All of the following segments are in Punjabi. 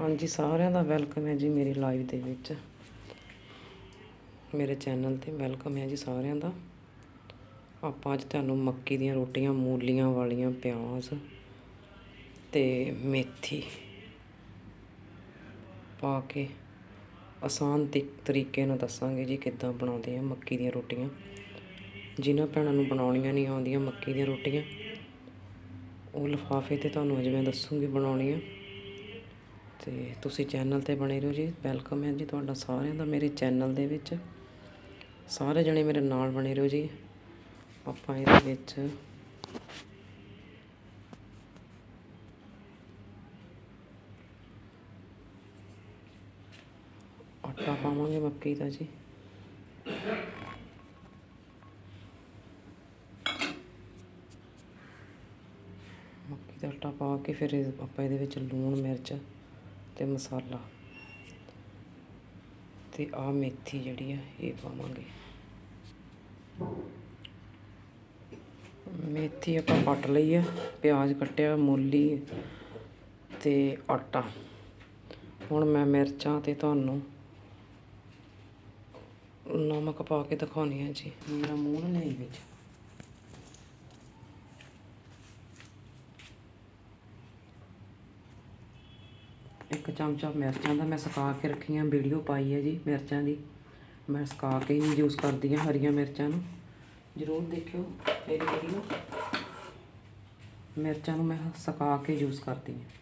ਹਾਂਜੀ, ਸਾਰਿਆਂ ਦਾ ਵੈਲਕਮ ਹੈ ਜੀ ਮੇਰੀ ਲਾਈਵ ਦੇ ਵਿੱਚ। ਮੇਰੇ ਚੈਨਲ ਤੇ ਵੈਲਕਮ ਹੈ ਜੀ ਸਾਰਿਆਂ ਦਾ। ਆਪਾਂ ਅੱਜ ਤੁਹਾਨੂੰ ਮੱਕੀ ਦੀਆਂ ਰੋਟੀਆਂ, ਮੂਲੀਆਂ ਵਾਲੀਆਂ, ਪਿਆਜ਼ ਤੇ ਮੇਥੀ ਪਾ ਕੇ ਆਸਾਨ ਤੇ ਤਰੀਕੇ ਨਾਲ ਦੱਸਾਂਗੇ ਜੀ ਕਿੱਦਾਂ ਬਣਾਉਂਦੇ ਆ ਮੱਕੀ ਦੀਆਂ ਰੋਟੀਆਂ। ਜਿਨ੍ਹਾਂ ਭੈਣਾਂ ਨੂੰ ਬਣਾਉਣੀਆਂ ਨਹੀਂ ਆਉਂਦੀਆਂ ਮੱਕੀ ਦੀਆਂ ਰੋਟੀਆਂ, ਉਹ ਲਿਫਾਫੇ ਤੇ ਤੁਹਾਨੂੰ ਅੱਜ ਮੈਂ ਦੱਸੂਗੀ ਬਣਾਉਣੀਆਂ। ਤੇ ਤੁਸੀਂ ਚੈਨਲ ਤੇ ਬਣੇ ਰਹੋ ਜੀ। ਵੈਲਕਮ ਹੈ ਜੀ ਤੁਹਾਡਾ ਸਾਰਿਆਂ ਦਾ ਮੇਰੇ ਚੈਨਲ ਦੇ ਵਿੱਚ। ਸਾਰੇ ਜਣੇ ਮੇਰੇ ਨਾਲ ਬਣੇ ਰਹੋ ਜੀ। ਆਪਾਂ ਇਹਦੇ ਵਿੱਚ ਆਟਾ ਪਾਵਾਂਗੇ ਮੱਕੀ ਦਾ ਜੀ। ਮੱਕੀ ਦਾ ਆਟਾ ਪਾ ਕੇ ਫਿਰ ਆਪਾਂ ਇਹਦੇ ਵਿੱਚ ਲੂਣ, ਮਿਰਚ ਤੇ ਮਸਾਲਾ। ਤੇ ਆ ਮੇਥੀ ਜਿਹੜੀ ਆ, ਇਹ ਪਾਵਾਂਗੇ। ਮੇਥੀ ਆਪਾਂ ਕੱਟ ਲਈ ਆ, ਪਿਆਜ਼ ਕੱਟਿਆ, ਮੂਲੀ ਤੇ ਆਟਾ। ਹੁਣ ਮੈਂ ਮਿਰਚਾਂ ਤੇ ਤੁਹਾਨੂੰ ਨਮਕ ਪਾ ਕੇ ਦਿਖਾਉਣੀ ਹੈ ਜੀ। ਮੇਰਾ ਮੂੰਹ ਨਹੀਂ ਵਿੱਚ। ਇੱਕ ਚਮਚਾ ਮਿਰਚਾਂ ਦਾ ਮੈਂ ਸੁਕਾ ਕੇ ਰੱਖੀਆਂ, ਵੀਡੀਓ ਪਾਈ ਹੈ ਜੀ ਮਿਰਚਾਂ ਦੀ। ਮੈਂ ਸੁਕਾ ਕੇ ਹੀ ਯੂਜ਼ ਕਰਦੀ ਹਾਂ ਹਰੀਆਂ ਮਿਰਚਾਂ ਨੂੰ। ਜ਼ਰੂਰ ਦੇਖਿਓ ਮੇਰੀ ਵੀਡੀਓ ਮਿਰਚਾਂ ਨੂੰ ਮੈਂ ਸੁਕਾ ਕੇ ਯੂਜ਼ ਕਰਦੀ ਹਾਂ।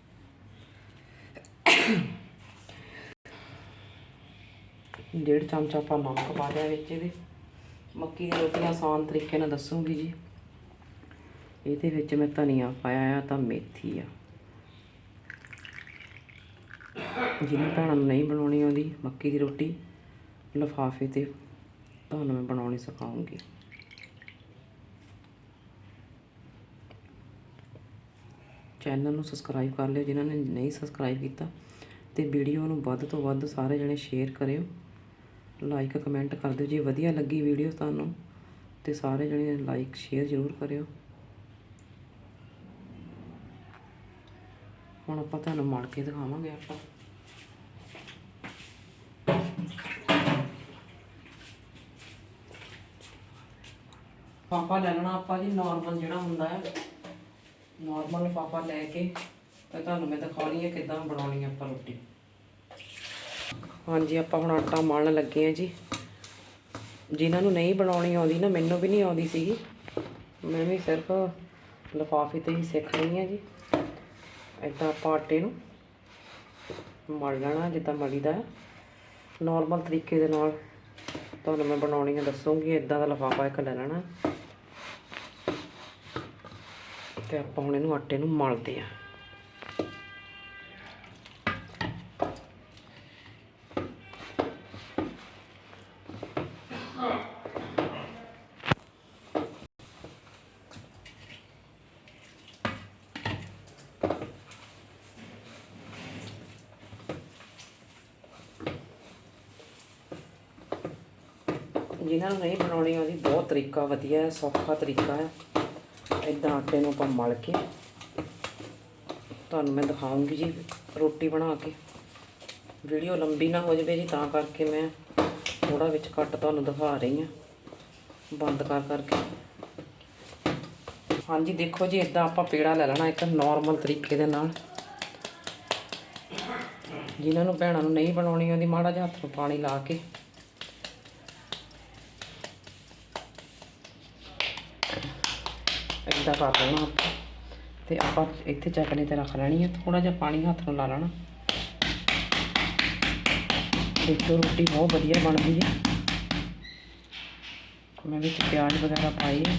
ਡੇਢ ਚਮਚਾ ਆਪਾਂ ਨਮਕ ਪਾ ਲਿਆ ਵਿੱਚ ਇਹਦੇ। ਮੱਕੀ ਦੀ ਰੋਟੀ ਆਸਾਨ ਤਰੀਕੇ ਨਾਲ ਦੱਸੂਗੀ ਜੀ। ਇਹਦੇ ਵਿੱਚ ਮੈਂ ਧਨੀਆ ਪਾਇਆ ਆ, ਤਾਂ ਮੇਥੀ ਆ। ਜਿਹਨਾਂ ਭੈਣਾਂ ਨੂੰ ਨਹੀਂ ਬਣਾਉਣੀ ਆਉਂਦੀ, ਮੱਕੀ ਦੀ ਰੋਟੀ, ਲਿਫਾਫੇ ਤੇ, ਤੁਹਾਨੂੰ ਮੈਂ ਬਣਾਉਣੀ ਸਿਖਾਉਂਗੀ। ਚੈਨਲ ਨੂੰ ਸਬਸਕ੍ਰਾਈਬ ਕਰ ਲਿਓ, ਜਿਨ੍ਹਾਂ ਨੇ ਨਹੀਂ ਸਬਸਕ੍ਰਾਈਬ ਕੀਤਾ, ਤੇ ਵੀਡੀਓ ਨੂੰ ਵੱਧ ਤੋਂ ਵੱਧ ਸਾਰੇ ਜਣੇ ਸ਼ੇਅਰ ਕਰਿਓ। ਲਾਈਕ ਕਮੈਂਟ ਕਰ ਦਿਓ, ਜੇ ਵਧੀਆ ਲੱਗੀ ਵੀਡੀਓ ਤੁਹਾਨੂੰ, ਤੇ ਸਾਰੇ ਜਣੇ ਲਾਈਕ ਸ਼ੇਅਰ ਜ਼ਰੂਰ ਕਰਿਓ। ਹੁਣ ਆਪਾਂ ਤੁਹਾਨੂੰ ਮੜ ਕੇ ਦਿਖਾਵਾਂਗੇ ਆਪਾਂ। ਪਾਪਾ ਲੈ ਲੈਣਾ ਆਪਾਂ ਜੀ ਨਾਰਮਲ ਜਿਹੜਾ ਹੁੰਦਾ ਹੈ। ਨਾਰਮਲ ਪਾਪਾ ਲੈ ਕੇ ਤੇ ਤੁਹਾਨੂੰ ਮੈਂ ਦਿਖਾਉਣੀ ਹੈ ਕਿਦਾਂ ਬਣਾਉਣੀ ਹੈ ਆਪਾਂ ਰੋਟੀ। ਹਾਂਜੀ ਆਪਾਂ ਹੁਣ ਆਟਾ ਮਲਣ ਲੱਗੇ ਆ ਜੀ। ਜਿਨ੍ਹਾਂ ਨੂੰ ਨਹੀਂ ਬਣਾਉਣੀ ਆਉਂਦੀ ਨਾ ਮੈਨੂੰ ਵੀ ਨਹੀਂ ਆਉਂਦੀ ਸੀਗੀ। ਮੈਂ ਵੀ ਸਿਰਫ ਲਿਫਾਫੇ ਤੇ ਹੀ ਸਿੱਖ ਰਹੀ ਹਾਂ ਜੀ। ਇਦਾਂ ਆਪਾਂ ਆਟੇ ਨੂੰ ਮਲ ਲੈਣਾ, ਜਿੱਦਾਂ ਮਲੀਦਾ ਹੈ। ਨਾਰਮਲ ਤਰੀਕੇ ਦੇ ਨਾਲ ਤੁਹਾਨੂੰ ਮੈਂ ਬਣਾਉਣੀ ਬਣਾਉਣੀਆਂ ਦੱਸੂਗੀ ਇਦਾਂ ਦਾ ਲਿਫਾਫਾ ਇੱਕ ਲੈ ਲੈਣਾ। ਤੇ ਆਪਾਂ ਹੁਣ ਇਹਨੂੰ ਆਟੇ ਨੂੰ ਮਲਦੇ ਆ ਜਿਨ੍ਹਾਂ ਨੂੰ ਨਹੀਂ ਬਣਾਉਣੀ ਆਉਂਦੀ ਬਹੁਤ ਤਰੀਕਾ ਵਧੀਆ ਹੈ, ਸੌਖਾ ਤਰੀਕਾ ਹੈ। ਇਦਾਂ ਆਟੇ ਨੂੰ ਆਪਾਂ ਮਲ ਕੇ, ਤੁਹਾਨੂੰ ਮੈਂ ਦਿਖਾਉਂਗੀ ਜੀ ਰੋਟੀ ਬਣਾ ਕੇ। ਵੀਡੀਓ ਲੰਬੀ ਨਾ ਹੋ ਜਾਵੇ ਜੀ, ਤਾਂ ਕਰਕੇ ਮੈਂ ਥੋੜਾ ਵਿੱਚ ਕੱਟ ਤੁਹਾਨੂੰ ਦਿਖਾ ਰਹੀ ਹਾਂ। ਬੰਦ ਕਰ ਕਰਕੇ। ਹਾਂਜੀ, ਦੇਖੋ ਜੀ ਇਦਾਂ ਆਪਾਂ ਪੇੜਾ ਲੈ ਲੈਣਾ ਇੱਕ ਨਾਰਮਲ ਤਰੀਕੇ ਦੇ ਨਾਲ। ਜਿਨ੍ਹਾਂ ਨੂੰ ਭੈਣਾਂ ਨੂੰ ਨਹੀਂ ਬਣਾਉਣੀ ਆਉਂਦੀ ਮਾੜਾ ਜਿਹਾ ਹੱਥ ਨੂੰ ਪਾਣੀ ਲਾ ਕੇ ਇਦਾਂ ਕਰ ਲੈਣਾ ਆਪਾਂ। ਤੇ ਆਪਾਂ ਇੱਥੇ ਚੱਕਣੇ ਤੇ ਰੱਖ ਲੈਣੀ ਹੈ ਥੋੜਾ ਜਿਹਾ ਪਾਣੀ ਹੱਥ ਨੂੰ ਲਾ ਲੈਣਾ। ਦੇਖੋ, ਰੋਟੀ ਬਹੁਤ ਵਧੀਆ ਬਣਦੀ ਹੈ ਮੈਂ ਵਿੱਚ ਪਿਆਜ਼ ਵਗੈਰਾ ਪਾਈ ਹੈ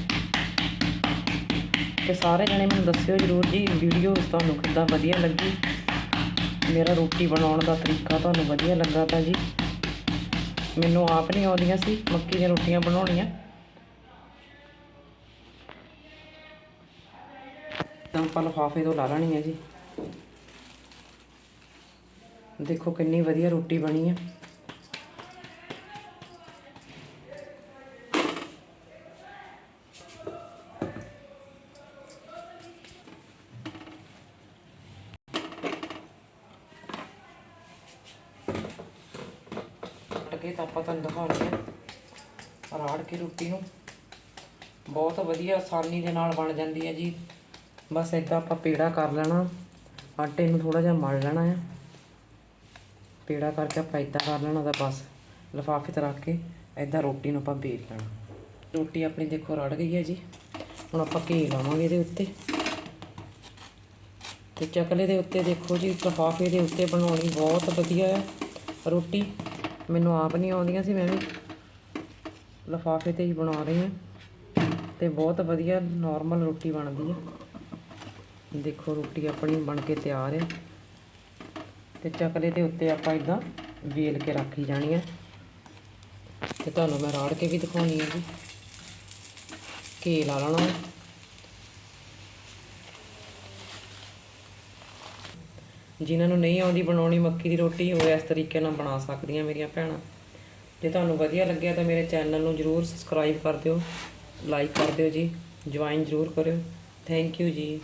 ਤੇ ਸਾਰੇ ਜਣੇ ਮੈਨੂੰ ਦੱਸਿਓ ਜਰੂਰ ਜੀ, ਵੀਡੀਓ ਤੁਹਾਨੂੰ ਕਿੱਦਾਂ ਵਧੀਆ ਲੱਗੀ? ਮੇਰਾ ਰੋਟੀ ਬਣਾਉਣ ਦਾ ਤਰੀਕਾ ਤੁਹਾਨੂੰ ਵਧੀਆ ਲੱਗਾ ਤਾਂ ਜੀ। ਮੈਨੂੰ ਆਪ ਨਹੀਂ ਆਉਂਦੀਆਂ ਸੀ, ਮੱਕੀ ਦੀਆਂ ਰੋਟੀਆਂ ਬਣਾਉਣੀਆਂ। ਤਾਂ ਆਪਾਂ ਲਫਾਫੇ ਤੋਂ ਲਾ ਲੈਣੀ ਹੈ ਜੀ। ਦੇਖੋ ਕਿੰਨੀ ਵਧੀਆ ਰੋਟੀ ਬਣੀ ਹੈ। ਕੇ ਤਾਂ ਆਪਾਂ ਤੁਹਾਨੂੰ ਦਿਖਾਉਣੀ ਹੈ। ਰਾੜ ਕੇ ਰੋਟੀ ਨੂੰ। ਬਹੁਤ ਵਧੀਆ ਆਸਾਨੀ ਦੇ ਨਾਲ ਬਣ ਜਾਂਦੀ ਹੈ ਜੀ। ਬਸ ਇਦਾਂ ਆਪਾਂ ਪੇੜਾ ਕਰ ਲੈਣਾ, ਆਟੇ ਨੂੰ ਥੋੜਾ ਜਿਹਾ ਮਲ ਲੈਣਾ ਆ। ਪੇੜਾ ਕਰਕੇ ਆਪਾਂ ਇਦਾਂ ਕਰ ਲੈਣਾ ਤਾਂ ਬਸ, ਲਿਫਾਫੇ 'ਤੇ ਰੱਖ ਕੇ ਇਦਾਂ ਰੋਟੀ ਨੂੰ ਆਪਾਂ ਬੇਲ ਲੈਣਾ। ਰੋਟੀ ਆਪਣੀ ਦੇਖੋ ਰੜ ਗਈ ਹੈ ਜੀ, ਹੁਣ ਆਪਾਂ ਘੀ ਲਾਵਾਂਗੇ ਇਹਦੇ ਉੱਤੇ। ਤੇ ਚਕਲੇ ਦੇ ਉੱਤੇ ਦੇਖੋ ਜੀ, ਲਿਫਾਫੇ ਦੇ ਉੱਤੇ ਬਣਾਉਣੀ ਬਹੁਤ ਵਧੀਆ ਹੈ ਰੋਟੀ। ਮੈਨੂੰ ਆਪ ਨਹੀਂ ਆਉਂਦੀਆਂ ਸੀ, ਮੈਂ ਵੀ ਲਿਫਾਫੇ ਤੇ ਹੀ ਬਣਾ ਰਹੀ ਹਾਂ। ਤੇ ਬਹੁਤ ਵਧੀਆ ਨਾਰਮਲ ਰੋਟੀ ਬਣਦੀ ਹੈ ਦੇਖੋ ਰੋਟੀ ਆਪਣੀ ਬਣ ਕੇ ਤਿਆਰ ਹੈ। ਤੇ ਚਕਲੇ ਦੇ ਉੱਤੇ ਆਪਾਂ ਇਦਾਂ ਵੇਲ ਕੇ ਰੱਖੀ ਜਾਣੀ ਹੈ। ਤੇ ਤੁਹਾਨੂੰ ਮੈਂ ਰਾੜ ਕੇ ਵੀ ਦਿਖਾਉਣੀ ਹੈ ਜੀ। ਘੀ ਲਾ ਲੈਣਾ ਹੈ। ਜਿਨ੍ਹਾਂ ਨੂੰ ਨਹੀਂ ਆਉਂਦੀ ਬਣਾਉਣੀ ਮੱਕੀ ਦੀ ਰੋਟੀ, ਉਹ ਇਸ ਤਰੀਕੇ ਨਾਲ ਬਣਾ ਸਕਦੀਆਂ ਮੇਰੀਆਂ ਭੈਣਾਂ। ਜੇ ਤੁਹਾਨੂੰ ਵਧੀਆ ਲੱਗਿਆ ਤਾਂ ਮੇਰੇ ਚੈਨਲ ਨੂੰ ਜਰੂਰ ਸਬਸਕ੍ਰਾਈਬ ਕਰ ਦਿਓ, ਲਾਈਕ ਕਰ ਦਿਓ ਜੀ, ਜੁਆਇਨ ਜਰੂਰ ਕਰਿਓ। ਥੈਂਕ ਯੂ ਜੀ।